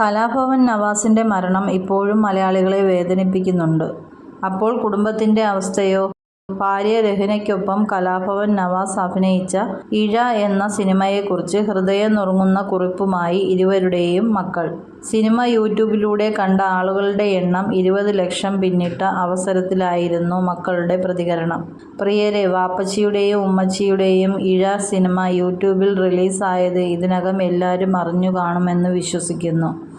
കലാഭവൻ നവാസിന്റെ മരണം ഇപ്പോഴും മലയാളികളെ വേദനിപ്പിക്കുന്നുണ്ട്. അപ്പോൾ കുടുംബത്തിന്റെ അവസ്ഥയോ? ഭാര്യ രഹ്നയ്ക്കൊപ്പം കലാഭവൻ നവാസ് അഭിനയിച്ച ഇഴ എന്ന സിനിമയെക്കുറിച്ച് ഹൃദയം നുറുങ്ങുന്ന കുറിപ്പുമായി ഇരുവരുടെയും മക്കൾ. സിനിമ യൂട്യൂബിലൂടെ കണ്ട ആളുകളുടെ എണ്ണം ഇരുപത് ലക്ഷം പിന്നിട്ട അവസരത്തിലായിരുന്നു മക്കളുടെ പ്രതികരണം. പ്രിയരെ വാപ്പച്ചിയുടെയും ഉമ്മച്ചിയുടെയും ഇഴ സിനിമ യൂട്യൂബിൽ റിലീസായത് ഇതിനകം എല്ലാവരും അറിഞ്ഞു കാണുമെന്ന് വിശ്വസിക്കുന്നു.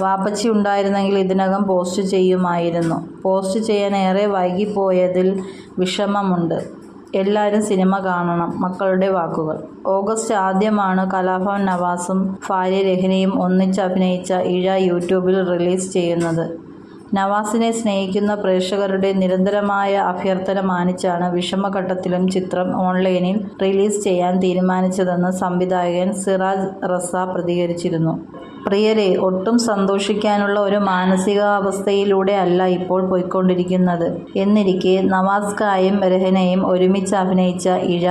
വാപ്പച്ചി ഉണ്ടായിരുന്നെങ്കിൽ ഇതിനകം പോസ്റ്റ് ചെയ്യുമായിരുന്നു. പോസ്റ്റ് ചെയ്യാൻ ഏറെ വൈകിപ്പോയതിൽ വിഷമമുണ്ട്. എല്ലാവരും സിനിമ കാണണം. മക്കളുടെ വാക്കുകൾ. ഓഗസ്റ്റ് ആദ്യമാണ് കലാഭവൻ നവാസും ഭാര്യ രഹ്നയും ഒന്നിച്ച് അഭിനയിച്ച ഇഴ യൂട്യൂബിൽ റിലീസ് ചെയ്യുന്നത്. നവാസിനെ സ്നേഹിക്കുന്ന പ്രേക്ഷകരുടെ നിരന്തരമായ അഭ്യർത്ഥന മാനിച്ചാണ് വിഷമഘട്ടത്തിലും ചിത്രം ഓൺലൈനിൽ റിലീസ് ചെയ്യാൻ തീരുമാനിച്ചതെന്ന് സംവിധായകൻ സിറാജ് റസ പ്രതികരിച്ചിരുന്നു. പ്രിയരേ, ഒട്ടും സന്തോഷിക്കാനുള്ള ഒരു മാനസികാവസ്ഥയിലൂടെ അല്ല ഇപ്പോൾ പോയിക്കൊണ്ടിരിക്കുന്നത് എന്നിരിക്കെ നവാസ്കായും രഹനയും ഒരുമിച്ച് അഭിനയിച്ച ഇഴ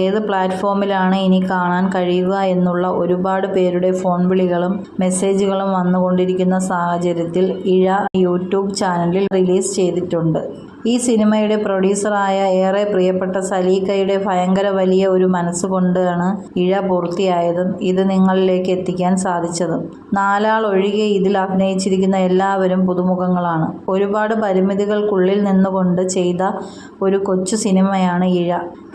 ഏത് പ്ലാറ്റ്ഫോമിലാണ് ഇനി കാണാൻ കഴിയുക എന്നുള്ള ഒരുപാട് പേരുടെ ഫോൺ വിളികളും മെസ്സേജുകളും വന്നുകൊണ്ടിരിക്കുന്ന സാഹചര്യത്തിൽ ഇഴ യൂട്യൂബ് ചാനലിൽ റിലീസ് ചെയ്തിട്ടുണ്ട്. ഈ സിനിമയുടെ പ്രൊഡ്യൂസറായ ഏറെ പ്രിയപ്പെട്ട സലീഖയുടെ ഭയങ്കര വലിയ ഒരു മനസ്സുകൊണ്ടാണ് ഇഴ പൂർത്തിയായതും ഇത് നിങ്ങളിലേക്ക് എത്തിക്കാൻ സാധിച്ചതും. നാലാൾ ഒഴികെ ഇതിൽ അഭിനയിച്ചിരിക്കുന്ന എല്ലാവരും പുതുമുഖങ്ങളാണ്. ഒരുപാട് പരിമിതികൾക്കുള്ളിൽ നിന്നുകൊണ്ട് ചെയ്ത ഒരു കൊച്ചു സിനിമയാണ് Izha.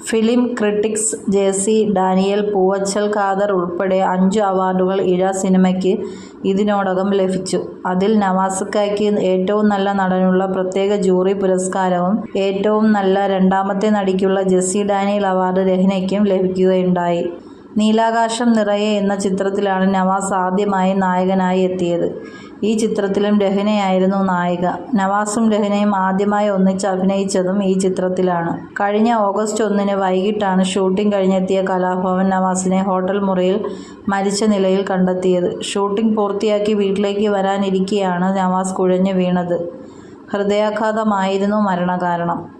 Film critics JC Daniel, Poovachal Khader ഉൾപ്പെടെ അഞ്ച് അവാർഡുകൾ ഇഴ സിനിമയ്ക്ക് ഇതിനോടകം ലഭിച്ചു. അതിൽ നവാസക്കായ്ക്ക് ഏറ്റവും നല്ല നടനുള്ള പ്രത്യേക ജൂറി പുരസ്കാരവും ഏറ്റവും നല്ല രണ്ടാമത്തെ നടിക്കുള്ള ജെസ്സി ഡാനിയൽ അവാർഡ് രഹ്നയ്ക്കും ലഭിക്കുകയുണ്ടായി. നീലാകാശം നിറയെ എന്ന ചിത്രത്തിലാണ് നവാസ് ആദ്യമായി നായകനായി എത്തിയത്. ഈ ചിത്രത്തിലും രഹ്നയായിരുന്നു നായിക. നവാസും രഹ്നയും ആദ്യമായി ഒന്നിച്ച് അഭിനയിച്ചതും ഈ ചിത്രത്തിലാണ്. കഴിഞ്ഞ ഓഗസ്റ്റ് ഒന്നിന് വൈകിട്ടാണ് ഷൂട്ടിംഗ് കഴിഞ്ഞെത്തിയ കലാഭവൻ നവാസിനെ ഹോട്ടൽ മുറിയിൽ മരിച്ച നിലയിൽ കണ്ടെത്തിയത്. ഷൂട്ടിംഗ് പൂർത്തിയാക്കി വീട്ടിലേക്ക് വരാനിരിക്കെയാണ് നവാസ് കുഴഞ്ഞു വീണത്. ഹൃദയാഘാതമായിരുന്നു മരണകാരണം.